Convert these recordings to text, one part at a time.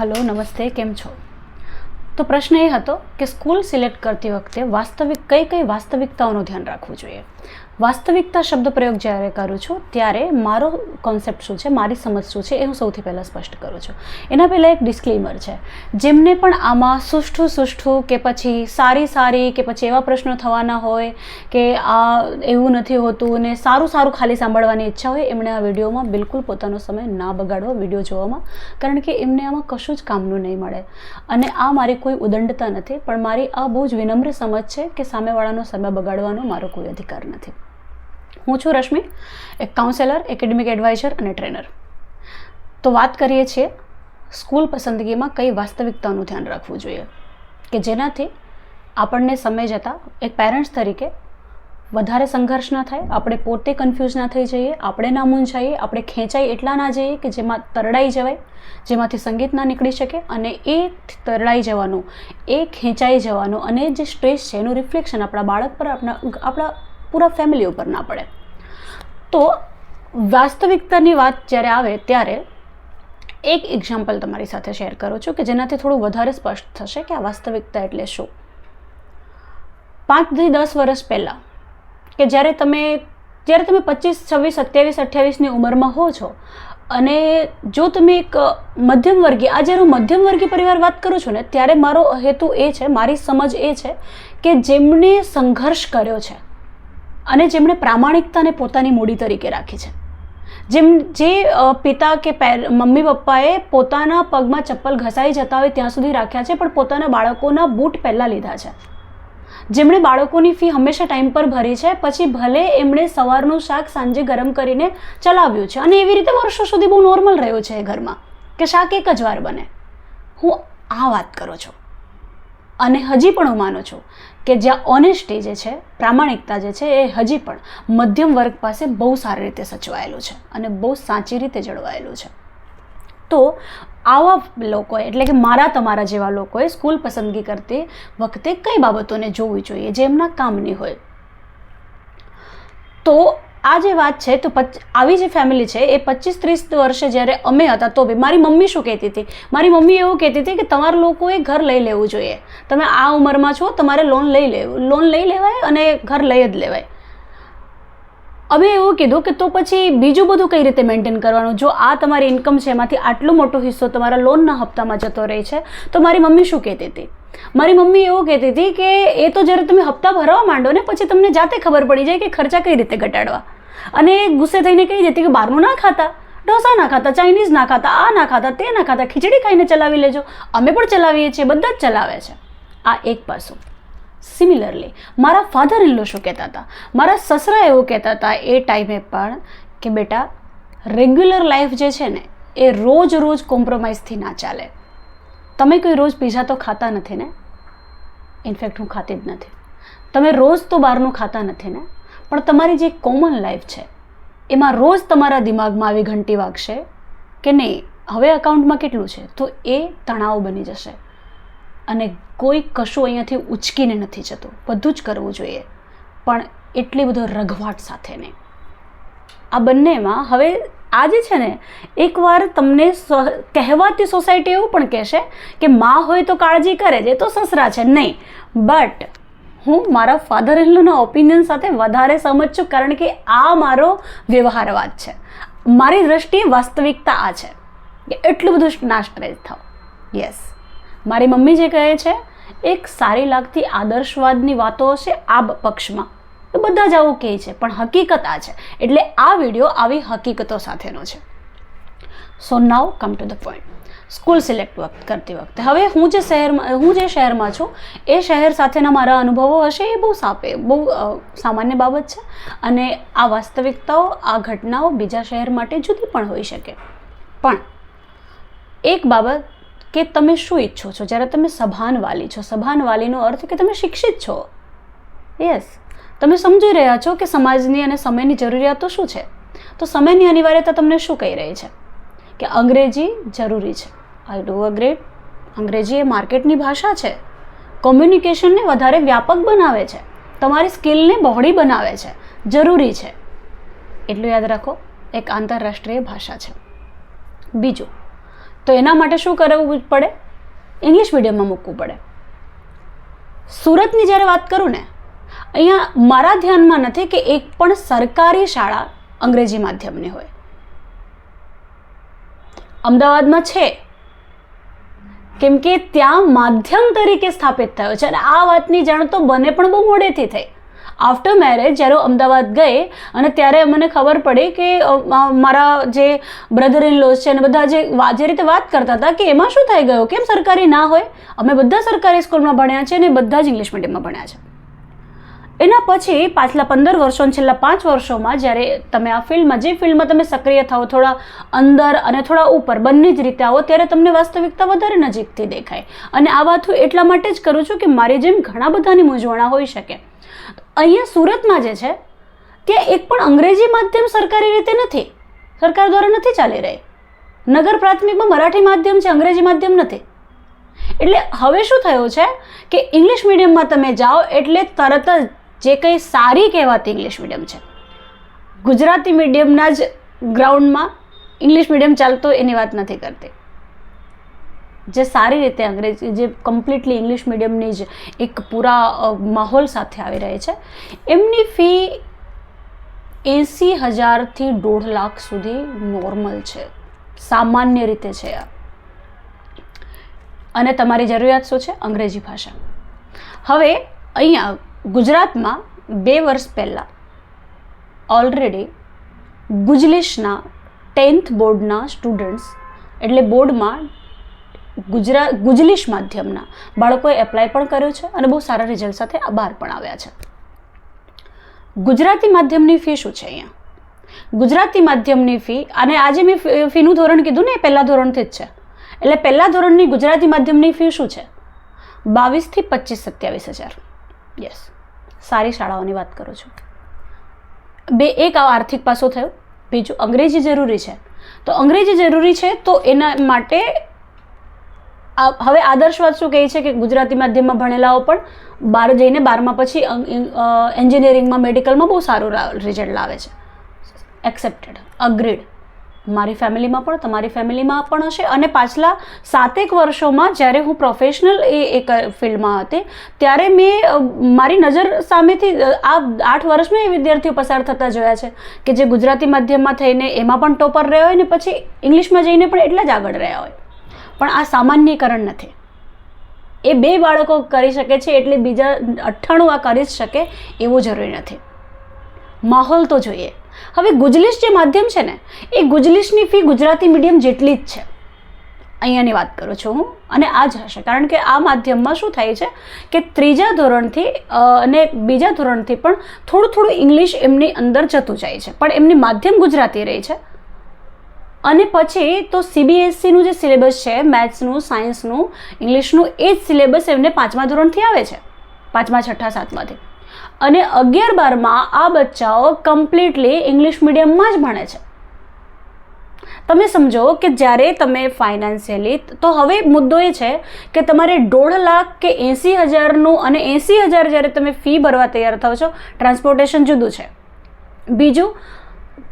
Hello, નમસ્તે, કેમ છો? તો પ્રશ્ન એ હતો કે સ્કૂલ સિલેક્ટ કરતી વખતે વાસ્તવિક કઈ કઈ વાસ્તવિકતાઓનું ધ્યાન રાખવું જોઈએ? વાસ્તવિકતા શબ્દ પ્રયોગ જ્યારે કરું છું, ત્યારે મારો કોન્સેપ્ટ શું છે, મારી સમજ શું છે, એ હું સૌથી પહેલાં સ્પષ્ટ કરું છું. એના પહેલાં એક ડિસ્ક્લેમર છે. જેમને પણ આમાં સુષ્ઠું સુષ્ઠું કે પછી સારી સારી કે પછી એવા પ્રશ્નો થવાના હોય કે આ એવું નથી હોતું ને સારું સારું ખાલી સાંભળવાની ઈચ્છા હોય, એમણે આ વિડીયોમાં બિલકુલ પોતાનો સમય ના બગાડવો, વીડિયો જોવામાં, કારણ કે એમને આમાં કશું જ કામનું નહીં મળે. અને આ મારી કોઈ ઉદંડતા નથી, પણ મારી આ બહુ જ વિનમ્ર સમજ છે કે સામેવાળાનો સમય બગાડવાનો મારો કોઈ અધિકાર નથી. હું છું રશ્મિ, એક કાઉન્સેલર એકેડેમિક એડવાઇઝર અને ટ્રેનર તો વાત કરીએ છીએ સ્કૂલ પસંદગીમાં કઈ વાસ્તવિકતાનું ધ્યાન રાખવું જોઈએ, કે જેનાથી આપણને સમય જતાં એક પેરેન્ટ્સ તરીકે વધારે સંઘર્ષ ના થાય, આપણે પોતે કન્ફ્યુઝ ના થઈ જઈએ, આપણે ના મૂંઝાઈએ, આપણે ખેંચાઈ એટલા ના જઈએ કે જેમાં તરડાઈ જવાય, જેમાંથી સંગીત ના નીકળી શકે અને એ તરડાઈ જવાનું, એ ખેંચાઈ જવાનું અને જે સ્ટ્રેસ છે એનું રિફ્લેક્શન આપણા બાળક પર, આપણા આપણા પૂરા ફેમિલી ઉપર ના પડે. તો વાસ્તવિકતાની વાત જ્યારે આવે ત્યારે એક એક્ઝામ્પલ તમારી સાથે શેર કરું છું કે જેનાથી થોડું વધારે સ્પષ્ટ થશે કે આ વાસ્તવિકતા એટલે શું. પાંચથી દસ વર્ષ પહેલાં કે જ્યારે તમે જ્યારે તમે પચીસ, છવ્વીસ, સત્યાવીસ, અઠ્યાવીસની ઉંમરમાં હો છો અને જો તમે એક મધ્યમ વર્ગીય આ જ્યારે હું મધ્યમ વર્ગીય પરિવાર વાત કરું છું ને, ત્યારે મારો હેતુ એ છે, મારી સમજ એ છે કે જેમણે સંઘર્ષ કર્યો છે અને જેમણે પ્રામાણિકતાને પોતાની મૂડી તરીકે રાખી છે. જેમ જે પિતા કે મમ્મી પપ્પાએ પોતાના પગમાં ચપ્પલ ઘસાઈ જતા હોય ત્યાં સુધી રાખ્યા છે, પણ પોતાના બાળકોના બૂટ પહેલાં લીધા છે. જેમણે બાળકોની ફી હંમેશા ટાઈમ પર ભરી છે, પછી ભલે એમણે સવારનું શાક સાંજે ગરમ કરીને ચલાવ્યું છે. અને એવી રીતે વર્ષો સુધી બહુ નોર્મલ રહ્યો છે એ ઘરમાં, કે શાક એક જ વાર બને. હું આ વાત કરું છું. અને હજી પણ હું માનું છું કે જ્યાં ઓનેસ્ટી જે છે, પ્રામાણિકતા જે છે, એ હજી પણ મધ્યમ વર્ગ પાસે બહુ સારી રીતે સચવાયેલું છે અને બહુ સાચી રીતે જળવાયેલું છે. તો આવા લોકોએ, એટલે કે મારા તમારા જેવા લોકોએ સ્કૂલ પસંદગી કરતી વખતે કઈ બાબતોને જોવી જોઈએ જે એમના કામની હોય? આ જે વાત છે, તો આવી જે ફેમિલી છે, એ પચીસ ત્રીસ વર્ષે જ્યારે અમે હતા, તો બી મારી મમ્મી શું કહેતી હતી? મારી મમ્મી એવું કહેતી હતી કે તમારા લોકોએ ઘર લઈ લેવું જોઈએ. તમે આ ઉંમરમાં છો, તમારે લોન લઈ લેવું લોન લઈ લેવાય અને ઘર લઈ જ લેવાય. અમે એવું કીધું કે તો પછી બીજું બધું કઈ રીતે મેન્ટેન કરવાનું? જો આ તમારી ઇન્કમ છે, એમાંથી આટલો મોટો હિસ્સો તમારા લોનના હપ્તામાં જતો રહે છે, તો મારી મમ્મી શું કહેતી હતી? મારી મમ્મી એવું કહેતી હતી કે એ તો જ્યારે તમે હપ્તા ભરવા માંડો ને, પછી તમને જાતે ખબર પડી જાય કે ખર્ચા કઈ રીતે ઘટાડવા. અને ગુસ્સે થઈને કહી દેતી કે બહારનું ના ખાતા, ઢોસા ના ખાતા, ચાઇનીઝ ના ખાતા, આ ના ખાતા, તે ના ખાતા, ખીચડી ખાઈને ચલાવી લેજો. અમે પણ ચલાવીએ છીએ, બધા જ ચલાવે છે. આ એક પાસું. સિમિલરલી મારા ફાધર ઇન શું કહેતા હતા? મારા સસરા એવું કહેતા હતા એ ટાઈમે પણ કે બેટા રેગ્યુલર લાઈફ જે છે ને, એ રોજ રોજ કોમ્પ્રોમાઇઝથી ના ચાલે. તમે કોઈ રોજ પીઝા તો ખાતા નથી ને? ઇનફેક્ટ હું ખાતી જ નથી. તમે રોજ તો બહારનું ખાતા નથી ને? પણ તમારી જે કોમન લાઈફ છે, એમાં રોજ તમારા દિમાગમાં આવી ઘંટી વાગશે કે નહીં? હવે અકાઉન્ટમાં કેટલું છે? તો એ તણાવ બની જશે. અને કોઈ કશું અહીંયાથી ઉચકીને નથી જતું. બધું જ કરવું જોઈએ. પણ એટલી બધો રઘવાટ સાથે નહીં આ બંનેમાં હવે આજે છે ને, એકવાર તમને કહેવાતી સોસાયટી એવું પણ કહેશે કે માં હોય તો કાળજી કરે છે, તો સસરા છે. નહીં. બટ હું મારા ફાધર ઇનલોના ઓપિનિયન સાથે વધારે સમજ છું કારણ કે આ મારો વ્યવહારવાદ છે. મારી દ્રષ્ટિએ વાસ્તવિકતા આ છે કે એટલું બધું ના સ્ટ્રેસ થાવ. યસ મારી મમ્મી જે કહે છે, એક સારી લાગતી આદર્શવાદની વાતો હશે આ પક્ષમાં. તો બધા જ આવું કહે છે, પણ હકીકત આ છે. એટલે આ વીડિયો આવી હકીકતો સાથેનો છે. So now come to the point school select વખત કરતી વખતે. હવે હું જે શહેરમાં, હું જે શહેરમાં છું, એ શહેર સાથેના મારા અનુભવો હશે, એ બહુ સાપે, બહુ સામાન્ય બાબત છે. અને આ વાસ્તવિકતાઓ, આ ઘટનાઓ બીજા શહેર માટે જુદી પણ હોઈ શકે. પણ એક બાબત કે તમે શું ઈચ્છો છો? જ્યારે તમે સભાન વાલી છો સભાન વાલીનો અર્થ કે તમે શિક્ષિત છો. યસ. તમે સમજી રહ્યા છો કે સમાજની અને સમયની જરૂરિયાતો શું છે? તો સમયની અનિવાર્યતા તમને શું કહી રહી છે? કે અંગ્રેજી જરૂરી છે. આઈ ડુ અગ્રેડ અંગ્રેજી એ માર્કેટની ભાષા છે. કોમ્યુનિકેશનને વધારે વ્યાપક બનાવે છે. તમારી સ્કિલને બહોળી બનાવે છે. જરૂરી છે. એટલું યાદ રાખો, એક આંતરરાષ્ટ્રીય ભાષા છે. બીજું, તો એના માટે શું કરવું પડે? ઇંગ્લિશ મીડિયમમાં મૂકવું પડે. સુરતની જ્યારે વાત કરું ને, અહીંયા મારા ધ્યાનમાં નથી કે એક પણ સરકારી શાળા અંગ્રેજી માધ્યમની હોય. અમદાવાદમાં છે. કેમ કે ત્યાં માધ્યમ તરીકે સ્થાપિત થયો છે અને આ વાતની જાણ તો બને પણ બહુ મોડેથી થઈ. આફ્ટર મેરેજ જ્યારે અમદાવાદ ગઈ અને ત્યારે મને ખબર પડી કે મારા જે બ્રધર ઇન લોઝ છે અને બધા જે જે રીતે વાત કરતા હતા કે એમાં શું થઈ ગયું? કેમ સરકારી ના હોય? અમે બધા સરકારી સ્કૂલમાં ભણ્યા છે અને બધા જ ઇંગ્લિશ મીડિયમમાં ભણ્યા છે. એના પછી પાછલા પંદર વર્ષો છેલ્લા પાંચ વર્ષોમાં જ્યારે તમે આ ફિલ્ડમાં જે ફિલ્ડમાં તમે સક્રિય થાઓ થોડા અંદર અને થોડા ઉપર, બંને જ રીતે આવો, ત્યારે તમને વાસ્તવિકતા વધારે નજીકથી દેખાય. અને આ વાત હું એટલા માટે જ કરું છું કે મારી જેમ ઘણા બધાની મૂંઝવણા હોઈ શકે. અહીંયા સુરતમાં જે છે, ત્યાં એક પણ અંગ્રેજી માધ્યમ સરકારી રીતે નથી. સરકાર દ્વારા નથી ચાલી રહી. નગર પ્રાથમિકમાં મરાઠી માધ્યમ છે, અંગ્રેજી માધ્યમ નથી. એટલે હવે શું થયું છે કે ઇંગ્લિશ મીડિયમમાં તમે જાઓ એટલે તરત જ જે કંઈ સારી કહેવાતી ઇંગ્લિશ મીડિયમ છે. ગુજરાતી મીડિયમના જ ગ્રાઉન્ડમાં ઇંગ્લિશ મીડિયમ ચાલતો એની વાત નથી કરતી. જે સારી રીતે અંગ્રેજી, જે કમ્પ્લીટલી ઇંગ્લિશ મીડિયમની જ એક પૂરા માહોલ સાથે આવી રહી છે, એમની ફી એંસી હજારથી દોઢ લાખ સુધી નોર્મલ છે. સામાન્ય રીતે છે આ. અને તમારી જરૂરિયાત શું છે? અંગ્રેજી ભાષા. હવે અહીંયા ગુજરાતમાં બે વર્ષ પહેલાં ઓલરેડી ગુજલિશના ટેન્થ બોર્ડના સ્ટુડન્ટ્સ એટલે બોર્ડમાં ગુજરાત ગુજલિશ માધ્યમના બાળકોએ એપ્લાય પણ કર્યો છે અને બહુ સારા રિઝલ્ટ સાથે બહાર પણ આવ્યા છે. ગુજરાતી માધ્યમની ફી શું છે અહીંયા? ગુજરાતી માધ્યમની ફી અને આજે મેં ફીનું ધોરણ કીધું ને એ પહેલાં ધોરણથી જ છે. એટલે પહેલાં ધોરણની ગુજરાતી માધ્યમની ફી શું છે? બાવીસથી પચીસ સત્યાવીસ હજાર. યસ સારી શાળાઓની વાત કરું છું. બે, એક આ આર્થિક પાસો થયો. બીજું, અંગ્રેજી જરૂરી છે. તો અંગ્રેજી જરૂરી છે તો એના માટે હવે આદર્શ વાત શું કહે છે કે ગુજરાતી માધ્યમમાં ભણેલાઓ પણ બહાર જઈને બારમા પછી એન્જિનિયરિંગમાં, મેડિકલમાં બહુ સારું રિઝલ્ટ લાવે છે. એક્સેપ્ટેડ અગ્રીડ મારી ફેમિલીમાં પણ, તમારી ફેમિલીમાં પણ હશે. અને પાછલા સાતેક વર્ષોમાં જ્યારે હું પ્રોફેશનલ એ એક ફિલ્ડમાં હતી, ત્યારે મેં મારી નજર સામેથી આ આઠ વર્ષમાં એ વિદ્યાર્થીઓ પસાર થતા જોયા છે કે જે ગુજરાતી માધ્યમમાં થઈને એમાં પણ ટોપર રહ્યા હોય ને પછી ઇંગ્લિશમાં જઈને પણ એટલા જ આગળ રહ્યા હોય. પણ આ સામાન્યકરણ નથી. એ બે બાળકો કરી શકે છે એટલે બીજા અઠ્ઠાણું આ કરી જ શકે એવું જરૂરી નથી. માહોલ તો જોઈએ. હવે ગુજલિશ જે માધ્યમ છે ને, એ ગુજલિશની ફી ગુજરાતી મીડિયમ જેટલી જ છે. અહીંયાની વાત કરું છું હું, અને આ જ હશે. કારણ કે આ માધ્યમમાં શું થાય છે કે ત્રીજા ધોરણથી અને બીજા ધોરણથી પણ થોડું થોડું ઇંગ્લિશ એમની અંદર જતું જાય છે. પણ એમની માધ્યમ ગુજરાતી રહી છે. અને પછી તો સીબીએસસીનું જે સિલેબસ છે મેથ્સનું સાયન્સનું ઇંગ્લિશનું, એ જ સિલેબસ એમને પાંચમા ધોરણથી આવે છે. પાંચમા, છઠ્ઠા, સાતમાથી. અને અગિયાર બારમાં આ બચ્ચાઓ કમ્પ્લીટલી ઇંગ્લિશ મીડિયમમાં જ ભણે છે. તમે સમજો કે જ્યારે તમે ફાઇનાન્શિયલી તો હવે મુદ્દો એ છે કે તમારે દોઢ લાખ કે એંસી હજારનું અને એંસી હજાર જ્યારે તમે ફી ભરવા તૈયાર થાવ છો ટ્રાન્સપોર્ટેશન જુદું છે. બીજું,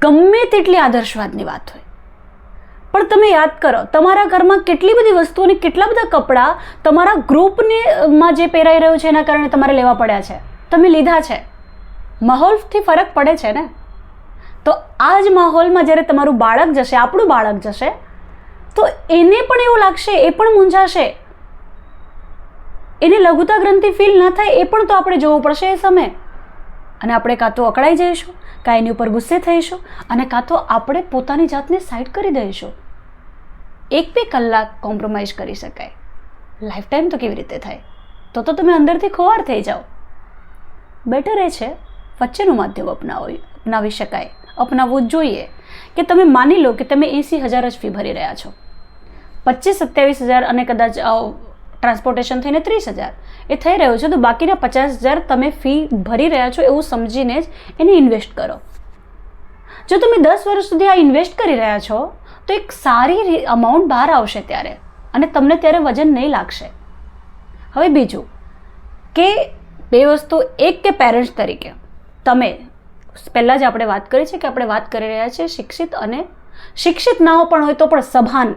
ગમે તેટલી આદર્શવાદની વાત હોય. પણ તમે યાદ કરો, તમારા ઘરમાં કેટલી બધી વસ્તુઓની કેટલા બધા કપડાં તમારા ગ્રુપને માં જે પહેરાઈ રહ્યું છે એના કારણે તમારે લેવા પડ્યા છે. તમે લીધા છે. માહોલથી ફરક પડે છે ને? તો આ જ માહોલમાં જ્યારે તમારું બાળક જશે, આપણું બાળક જશે, તો એને પણ એવું લાગશે, એ પણ મૂંઝાશે. એને લઘુતા ગ્રંથિ ફીલ ન થાય, એ પણ તો આપણે જોવું પડશે એ સમયે. અને આપણે કાં તો અકળાઈ જઈશું, કાં એની ઉપર ગુસ્સે થઈશું, અને કાં તો આપણે પોતાની જાતને સાઈડ કરી દઈશું. એક બે કલાક કોમ્પ્રોમાઇઝ કરી શકાય. લાઈફ ટાઈમ તો કેવી રીતે થાય? તો તો તમે અંદરથી ખોવાર થઈ જાઓ. બેટર એ છે, વચ્ચેનું માધ્યમ અપનાવો અપનાવી શકાય. અપનાવવું જોઈએ કે તમે માની લો કે તમે એંસી હજાર જ ફી ભરી રહ્યા છો. પચીસ સત્યાવીસ હજાર અને કદાચ ટ્રાન્સપોર્ટેશન થઈને ત્રીસ હજાર. એ થઈ રહ્યું છે, તો બાકીના પચાસ હજાર તમે ફી ભરી રહ્યા છો એવું સમજીને જ એને ઇન્વેસ્ટ કરો. જો તમે દસ વર્ષ સુધી આ ઇન્વેસ્ટ કરી રહ્યા છો, તો એક સારી અમાઉન્ટ બહાર આવશે ત્યારે અને તમને ત્યારે વજન નહીં લાગશે. હવે બીજું, કે બે વસ્તુ એક કે પેરેન્ટ્સ તરીકે. તમે પહેલાં જ આપણે વાત કરી છે કે આપણે વાત કરી રહ્યા છીએ શિક્ષિત અને શિક્ષિત ના પણ હોય તો પણ સભાન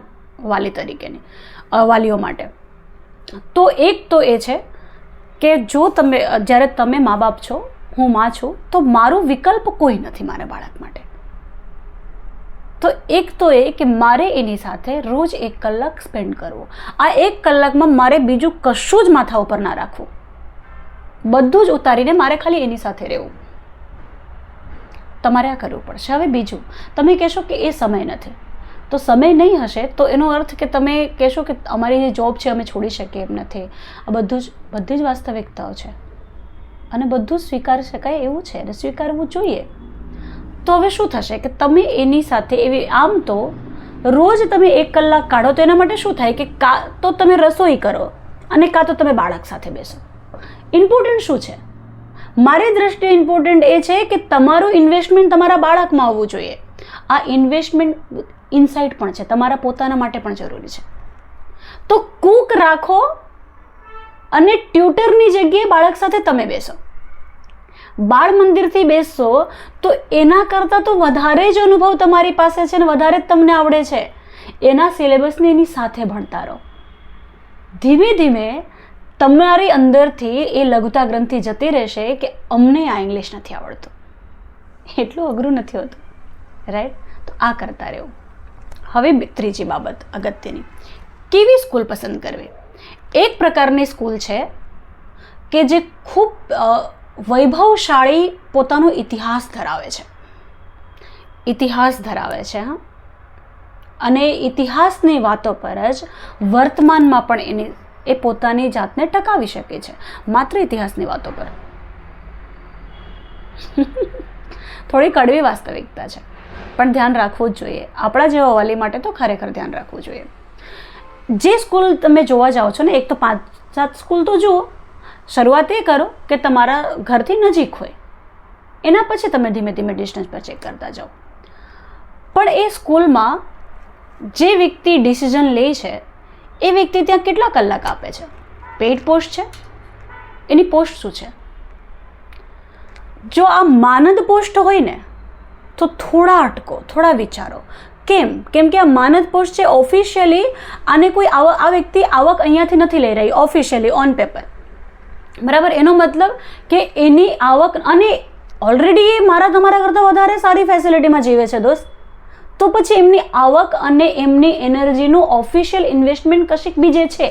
વાલી તરીકેની વાલીઓ માટે. તો એક તો એ છે કે જો તમે, જ્યારે તમે મા બાપ છો, હું માં છું, તો મારો વિકલ્પ કોઈ નથી મારા બાળક માટે. તો એક તો એ કે મારે એની સાથે રોજ એક કલાક સ્પેન્ડ કરવો. આ એક કલાકમાં મારે બીજું કશું જ માથા ઉપર ના રાખવું. બધું જ ઉતારીને મારે ખાલી એની સાથે રહેવું. તમારે આ કરવું પડશે. હવે બીજું, તમે કહેશો કે એ સમય નથી. તો સમય નહીં હશે તો એનો અર્થ કે તમે કહેશો કે અમારી જે જોબ છે અમે છોડી શકીએ એમ નથી. આ બધું જ, બધી જ વાસ્તવિકતાઓ છે. અને બધું સ્વીકારી શકાય એવું છે અને સ્વીકારવું જોઈએ. તો હવે શું થશે કે તમે એની સાથે એવી, આમ તો રોજ તમે એક કલાક કાઢો તો એના માટે શું થાય કે કાં, તો તમે રસોઈ કરો અને કાં તો તમે બાળક સાથે બેસો. ઇમ્પોર્ટન્ટ શું છે? મારી દ્રષ્ટિએ ઇમ્પોર્ટન્ટ એ છે કે તમારું ઇન્વેસ્ટમેન્ટ તમારા બાળકમાં આવવું જોઈએ. આ ઇન્વેસ્ટમેન્ટ ઇનસાઇટ પણ છે, તમારા પોતાના માટે પણ જરૂરી છે. તો કૂક રાખો અને ટ્યુટરની જગ્યાએ બાળક સાથે તમે બેસો. બાળ મંદિરથી બેસશો તો એના કરતાં તો વધારે જ અનુભવ તમારી પાસે છે ને વધારે જ તમને આવડે છે. એના સિલેબસને એની સાથે ભણતા રહો. ધીમે ધીમે તમારી અંદરથી એ લઘુતા ગ્રંથિ જતી રહેશે કે અમને આ ઇંગ્લિશ નથી આવડતું. એટલું અઘરું નથી હોતું. રાઈટ તો આ કરતા રહેવું. હવે ત્રીજી બાબત અગત્યની. કેવી સ્કૂલ પસંદ કરવી? એક પ્રકારની સ્કૂલ છે કે જે ખૂબ વૈભવશાળી પોતાનો ઇતિહાસ ધરાવે છે. ઇતિહાસ ધરાવે છે, હા? અને ઇતિહાસની વાતો પર જ વર્તમાનમાં પણ એની એ પોતાની જાતને ટકાવી શકે છે. માત્ર ઇતિહાસની વાતો પર થોડી કડવી વાસ્તવિકતા છે. પણ ધ્યાન રાખવું જ જોઈએ. આપણા જેવા વાલી માટે તો ખરેખર ધ્યાન રાખવું જોઈએ. જે સ્કૂલ તમે જોવા જાઓ છો ને, એક તો પાંચ સાત સ્કૂલ તો જુઓ. શરૂઆત એ કરો કે તમારા ઘરથી નજીક હોય. એના પછી તમે ધીમે ધીમે ડિસ્ટન્સ પર ચેક કરતા જાઓ. પણ એ સ્કૂલમાં જે વ્યક્તિ ડિસિઝન લે છે એ વ્યક્તિ ત્યાં કેટલા કલાક આપે છે? પેઇડ પોસ્ટ છે? એની પોસ્ટ શું છે? જો આ માનદ પોસ્ટ હોય ને, તો થોડા અટકો, થોડા વિચારો. કેમ? કેમ કે આ માનદ પોસ્ટ છે ઓફિશિયલી આને કોઈ આવક આ વ્યક્તિ આવક અહીંયાથી નથી લઈ રહી, ઓફિશિયલી ઓન પેપર બરાબર? એનો મતલબ કે એની આવક અને ઓલરેડી એ મારા તમારા કરતાં વધારે સારી ફેસિલિટીમાં જીવે છે દોસ્ત. તો પછી એમની આવક અને એમની એનર્જીનું ઓફિશિયલ ઇન્વેસ્ટમેન્ટ કશીક બીજે છે?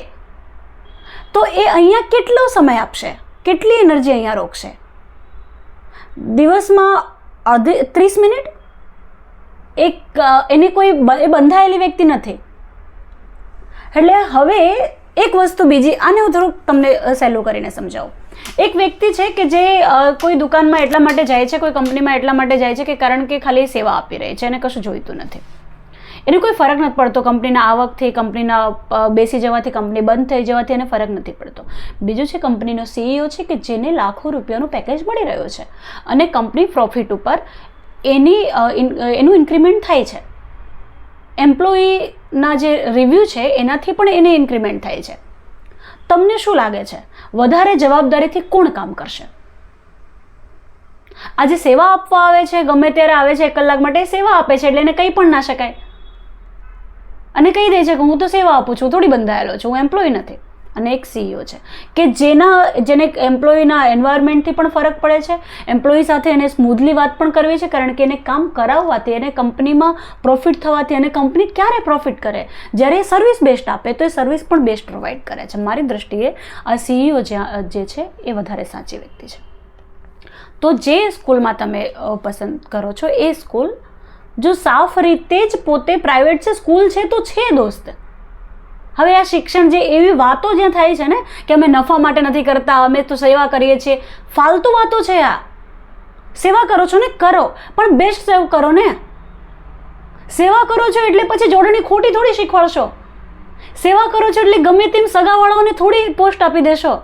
તો એ અહીંયા કેટલો સમય આપશે? કેટલી એનર્જી અહીંયા રોકશે? દિવસમાં અડધી, ત્રીસ મિનિટ? એક એને કોઈ એ બંધાયેલી વ્યક્તિ નથી. એટલે હવે એક વસ્તુ બીજી, આને હું થોડુંક તમને સહેલું કરીને સમજાવું. એક વ્યક્તિ છે કે જે કોઈ દુકાનમાં એટલા માટે જાય છે, કોઈ કંપનીમાં એટલા માટે જાય છે કે કારણ કે ખાલી સેવા આપી રહી છે એને કશું જોઈતું નથી. એને કોઈ ફરક નથી પડતો કંપનીના આવકથી, કંપનીના બેસી જવાથી, કંપની બંધ થઈ જવાથી એને ફરક નથી પડતો. બીજું છે કંપનીનો સીઈઓ છે કે જેને લાખો રૂપિયાનું પેકેજ મળી રહ્યો છે અને કંપની પ્રોફિટ ઉપર એની એનું ઇન્ક્રીમેન્ટ થાય છે. એમ્પ્લોયીના જે રિવ્યૂ છે એનાથી પણ એને ઇન્ક્રીમેન્ટ થાય છે. તમને શું લાગે છે? વધારે જવાબદારીથી કોણ કામ કરશે? આજે સેવા આપવા આવે છે, ગમે ત્યારે આવે છે, એક કલાક માટે સેવા આપે છે, એટલે એને કંઈ પણ ના શકાય. અને કહી દે છે કે હું તો સેવા આપું છું, થોડી બંધાયેલો છું, હું એમ્પ્લોય નથી. અને એક સીઈઓ છે, કે જેના, જેને એમ્પ્લોયીના એન્વાયરમેન્ટથી પણ ફરક પડે છે એમ્પ્લોયી સાથે એને સ્મૂધલી વાત પણ કરવી છે, કારણ કે એને કામ કરાવવાથી, એને કંપનીમાં પ્રોફિટ થવાથી અને કંપની ક્યારે પ્રોફિટ કરે? જ્યારે એ સર્વિસ બેસ્ટ આપે, તો એ સર્વિસ પણ બેસ્ટ પ્રોવાઈડ કરે છે. મારી દ્રષ્ટિએ આ સીઈઓ જે છે, એ વધારે સાચી વ્યક્તિ છે. તો જે સ્કૂલમાં તમે પસંદ કરો છો, એ સ્કૂલ જો સાફ રીતે જ પોતે પ્રાઇવેટ છે, સ્કૂલ છે તો છે દોસ્ત. હવે આ શિક્ષણ જે એવી વાતો જ્યાં થાય છે ને કે અમે નફા માટે નથી કરતા, અમે તો સેવા કરીએ છીએ. ફાલતુ વાતો છે આ. સેવા કરો છો ને, કરો. પણ બેસ્ટ સેવ કરો ને. સેવા કરો છો એટલે પછી જોડણી ખોટી થોડી શીખવાડશો. સેવા કરો છો એટલે ગમે તેમ સગાવાળાઓને થોડી પોસ્ટ આપી દેશો.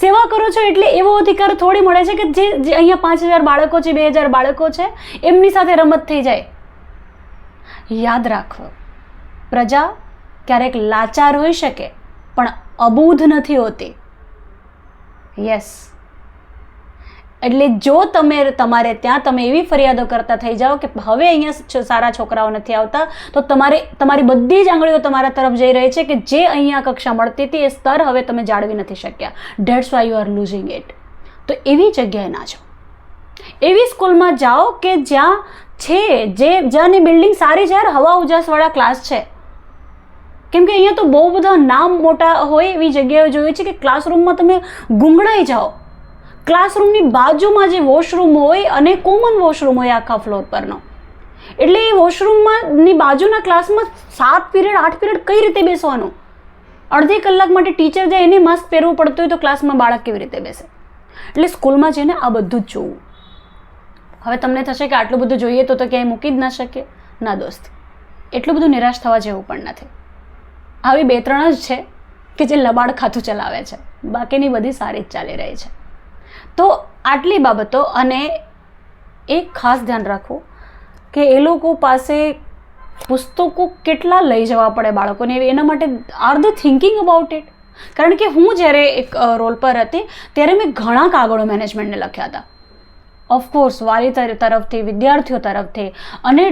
સેવા કરો છો એટલે એવો અધિકાર થોડી મળે છે કે જે અહીંયા પાંચ હજાર બાળકો છે, બે હજાર બાળકો છે, એમની સાથે રમત થઈ જાય. યાદ રાખો. પ્રજા ક્યારેક લાચાર હોઈ શકે, પણ અબૂધ નથી હોતી. યસ એટલે જો તમે તમારે ત્યાં તમે એવી ફરિયાદો કરતા થઈ જાઓ કે હવે અહીંયા સારા છોકરાઓ નથી આવતા, તો તમારે, તમારી બધી જ આંગળીઓ તમારા તરફ જઈ રહી છે કે જે અહીંયા કક્ષા મળતી હતી એ સ્તર હવે તમે જાળવી નથી શક્યા. That's why you are losing it તો એવી જગ્યાએ ના જાઓ. એવી સ્કૂલમાં જાઓ કે જ્યાં છે, જે, જ્યાંની બિલ્ડિંગ સારી છે, હવા ઉજાસવાળા ક્લાસ છે. કેમ કે અહીંયા તો બહુ બધા નામ મોટા હોય એવી જગ્યાએ જોઈએ છે કે ક્લાસરૂમમાં તમે ગુંગળાઈ જાઓ. ક્લાસરૂમની બાજુમાં જે વોશરૂમ હોય અને કોમન વોશરૂમ હોય આખા ફ્લોર પરનો. એટલે એ વોશરૂમમાંની બાજુના ક્લાસમાં સાત પીરિયડ આઠ પીરિયડ કઈ રીતે બેસવાનું? અડધી કલાક માટે ટીચર જાય એને માસ્ક પહેરવું પડતું હોય તો ક્લાસમાં બાળક કેવી રીતે બેસે? એટલે સ્કૂલમાં જઈને આ બધું જ જોવું. હવે તમને થશે કે આટલું બધું જોઈએ તો તો ક્યાંય મૂકી જ ના શકીએ ના દોસ્ત, એટલું બધું નિરાશ થવા જેવું પણ નથી. આવી બે ત્રણ જ છે કે જે લબાડ ખાતું ચલાવે છે. બાકીની બધી સારી જ ચાલી રહી છે. તો આટલી બાબતો અને એક ખાસ ધ્યાન રાખવું કે એ લોકો પાસે પુસ્તકો કેટલા લઈ જવા પડે બાળકોને એના માટે are the thinking about it કારણ કે હું જ્યારે એક રોલ પર હતી ત્યારે મેં ઘણા કાગળો મેનેજમેન્ટને લખ્યા હતા. ઓફકોર્સ વાલી તરફથી, વિદ્યાર્થીઓ તરફથી અને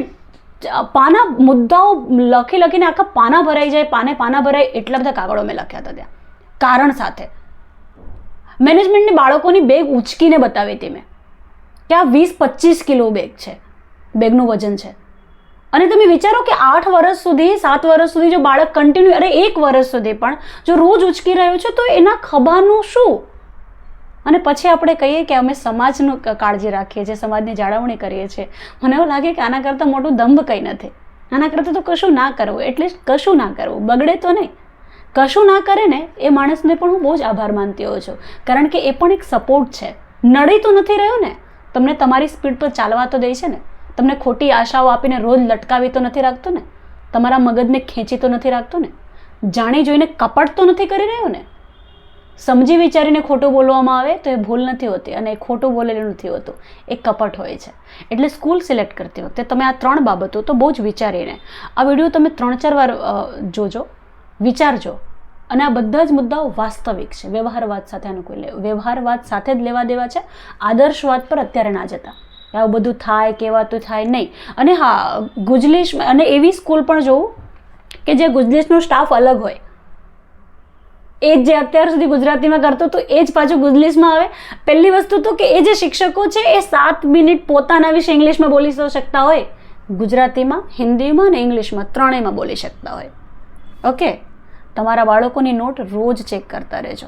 પાના મુદ્દાઓ લખી લખીને આખા પાના ભરાઈ જાય, પાને પાના ભરાય એટલા બધા કાગળો મેં લખ્યા હતા ત્યાં. કારણ સાથે. મેનેજમેન્ટની બાળકોની બેગ ઉંચકીને બતાવી હતી મેં. કે આ વીસ પચીસ કિલો બેગ છે. બેગનું વજન છે. અને તમે વિચારો કે આઠ વર્ષ સુધી, સાત વર્ષ સુધી જો બાળક કન્ટિન્યુ અરે એક વર્ષ સુધી પણ જો રોજ ઉચકી રહ્યો છે, તો એના ખભાનું શું? અને પછી આપણે કહીએ કે અમે સમાજનું કાળજી રાખીએ છીએ, સમાજની જાળવણી કરીએ છીએ. મને એવું લાગે કે આના કરતાં મોટું દંભ કંઈ નથી. આના કરતાં તો કશું ના કરવું, એટલીસ્ટ કશું ના કરવું, બગડે તો નહીં. કશું ના કરે ને એ માણસને પણ હું બહુ જ આભાર માનતી હોઉં છું. કારણ કે એ પણ એક સપોર્ટ છે. નડી તો નથી રહ્યો ને? તમને તમારી સ્પીડ પર ચાલવા તો દે છે ને? તમને ખોટી આશાઓ આપીને રોજ લટકાવી તો નથી રાખતો ને? તમારા મગજને ખેંચી તો નથી રાખતો ને? જાણી જોઈને કપટ તો નથી કરી રહ્યો ને? સમજી વિચારીને ખોટું બોલવામાં આવે તો એ ભૂલ નથી હોતી અને એ ખોટું બોલેલું નથી હોતું. એ કપટ હોય છે. એટલે સ્કૂલ સિલેક્ટ કરતી વખતે તમે આ ત્રણ બાબતો તો બહુ જ વિચારીને આ વીડિયો તમે ત્રણ ચાર વાર જોજો, વિચારજો. અને આ બધા જ મુદ્દાઓ વાસ્તવિક છે. વ્યવહારવાદ સાથે આનું કોઈ વ્યવહારવાદ સાથે જ લેવા દેવા છે. આદર્શવાદ પર અત્યારે ના જતા. આવું બધું થાય કહેવાતું થાય નહીં. અને હા, ગુજલીશ, અને એવી સ્કૂલ પણ જોવું કે જે ગુજલીશનો સ્ટાફ અલગ હોય. એ જ જે અત્યાર સુધી ગુજરાતીમાં કરતો હતો, એ જ પાછું ગુજલીસમાં આવે. પહેલી વસ્તુ તો કે એ જે શિક્ષકો છે, એ સાત મિનિટ પોતાના વિશે ઇંગ્લિશમાં બોલી શકતા હોય. ગુજરાતીમાં, હિન્દીમાં અને ઇંગ્લિશમાં ત્રણેયમાં બોલી શકતા હોય. ઓકે? તમારા બાળકોની નોટ રોજ ચેક કરતા રહેજો.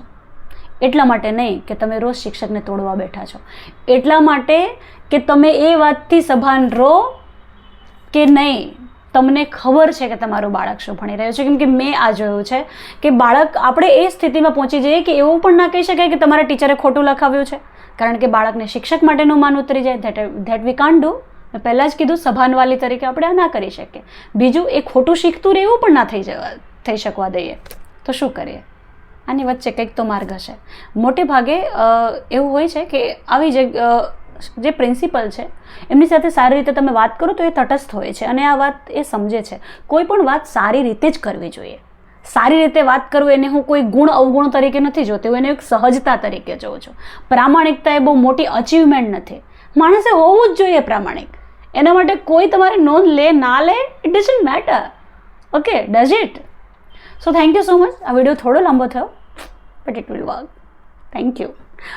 એટલા માટે નહીં કે તમે રોજ શિક્ષકને તોડવા બેઠા છો. એટલા માટે કે તમે એ વાતથી સભાન રહો કે નહીં? તમને ખબર છે કે તમારું બાળક શું ભણી રહ્યું છે? કેમ કે મેં આ જોયું છે કે બાળક આપણે એ સ્થિતિમાં પહોંચી જઈએ કે એવું પણ ના કહી શકાય કે તમારા ટીચરે ખોટું લખાવ્યું છે. કારણ કે બાળકને શિક્ષક માટેનું માન ઉતરી જાય. ધેટ ધેટ વી કાન ડુ મેં પહેલાં જ કીધું, સભાનવાલી તરીકે આપણે આ ના કરી શકીએ. બીજું, એ ખોટું શીખતું રહેવું પણ ના થઈ જવા થઈ શકવા દઈએ. તો શું કરીએ? આની વચ્ચે કંઈક તો માર્ગ હશે. મોટે ભાગે એવું હોય છે કે આવી જગ્યા જે પ્રિન્સિપલ છે, એમની સાથે સારી રીતે તમે વાત કરો તો એ તટસ્થ હોય છે અને આ વાત એ સમજે છે. કોઈ પણ વાત સારી રીતે જ કરવી જોઈએ. સારી રીતે વાત કરવું એને હું કોઈ ગુણ અવગુણ તરીકે નથી જોતી, હું એને એક સહજતા તરીકે જોઉં છું. પ્રામાણિકતા એ બહુ મોટી અચીવમેન્ટ નથી. માણસે હોવું જ જોઈએ પ્રામાણિક. એના માટે કોઈ તમારી નોંધ લે, ના લે it doesn't matter okay does it so thank you so much આ વીડિયો થોડો લાંબો થયો. But it will work thank you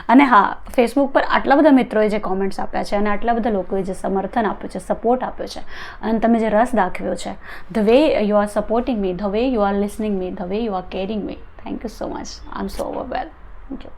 અને હા ફેસબુક પર આટલા બધા મિત્રોએ જે કોમેન્ટ્સ આપ્યા છે અને આટલા બધા લોકોએ જે સમર્થન આપ્યું છે સપોર્ટ આપ્યો છે, અને તમે જે રસ દાખવ્યો છે the way you are supporting me the way you are listening me the way you are caring me thank you so much I am so overwhelm thank you